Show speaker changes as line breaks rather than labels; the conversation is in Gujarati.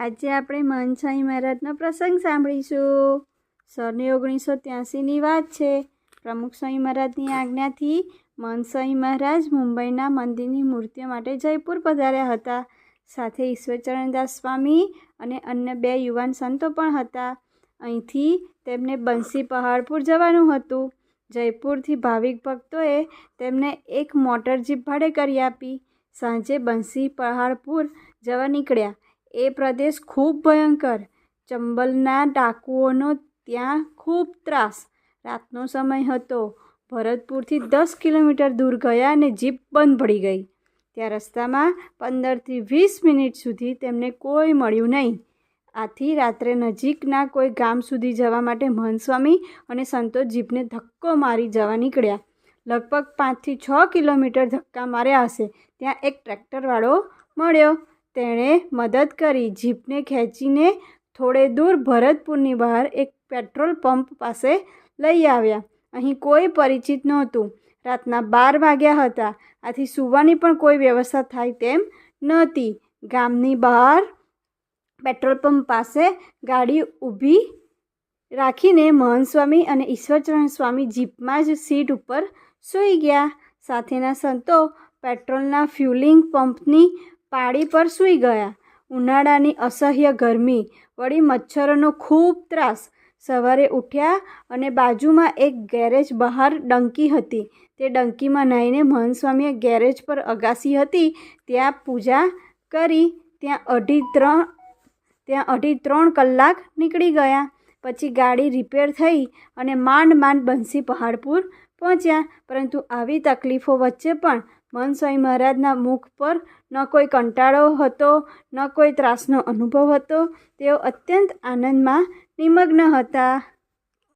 આજે આપણે મનસાઈ મહારાજનો પ્રસંગ સાંભળીશું. સને ઓગણીસો ત્યાસીની વાત છે. પ્રમુખ સ્વામી મહારાજની આજ્ઞાથી મનસાઈ મહારાજ મુંબઈના મંદિરની મૂર્તિઓ માટે જયપુર પધાર્યા હતા. સાથે ઈશ્વરચરણદાસ સ્વામી અને અન્ય બે યુવાન સંતો પણ હતા. અહીંથી તેમને બંસી પહાડપુર જવાનું હતું. જયપુરથી ભાવિક ભક્તોએ તેમને એક મોટર જીપ ભાડે કરી આપી. સાંજે બંસી પહાડપુર જવા નીકળ્યા. એ પ્રદેશ ખૂબ ભયંકર. ચંબલના ડાકુઓનો ત્યાં ખૂબ ત્રાસ. રાતનો સમય હતો. ભરતપુરથી દસ કિલોમીટર દૂર ગયા અને જીપ બંધ પડી ગઈ. ત્યાં રસ્તામાં પંદરથી વીસ મિનિટ સુધી તેમને કોઈ મળ્યું નહીં. આથી રાત્રે નજીકના કોઈ ગામ સુધી જવા માટે મહંસ્વામી અને સંતોષ જીપને ધક્કો મારી જવા નીકળ્યા. લગભગ પાંચથી છ કિલોમીટર ધક્કા માર્યા હશે. ત્યાં એક ટ્રેક્ટરવાળો મળ્યો. તેણે મદદ કરી. જીપને ખેંચીને થોડે દૂર ભરતપુરની બહાર એક પેટ્રોલ પંપ પાસે લઈ આવ્યા. અહીં કોઈ પરિચિત નહોતું. રાતના બાર વાગ્યા હતા. આથી સૂવાની પણ કોઈ વ્યવસ્થા થાય તેમ નહોતી. ગામની બહાર પેટ્રોલ પંપ પાસે ગાડી ઊભી રાખીને મહન સ્વામી અને ઈશ્વરચરણ સ્વામી જીપમાં જ સીટ ઉપર સૂઈ ગયા. સાથેના સંતો પેટ્રોલના ફ્યુલિંગ પંપની પાળી પર સૂઈ ગયા. ઉનાળાની અસહ્ય ગરમી, વળી મચ્છરોનો ખૂબ ત્રાસ. સવારે ઉઠ્યા અને બાજુમાં એક ગેરેજ બહાર ડંકી હતી. તે ડંકીમાં નાહીને મહંસ્વામીએ ગેરેજ પર અગાસી હતી. ત્યાં પૂજા કરી, ત્યાં અઢી ત્રણ, ત્યાં અઢી ત્રણ કલાક નીકળી ગયા. પછી ગાડી રિપેર થઈ અને માંડ માંડ બંસી પહાડપુર પહોંચ્યા. પરંતુ આવી તકલીફો વચ્ચે પણ મન મહારાજના મુખ પર ન કોઈ કંટાળો હતો, ન કોઈ ત્રાસનો અનુભવ હતો, તેઓ અત્યંત આનંદમાં નિમગ્ન હતા.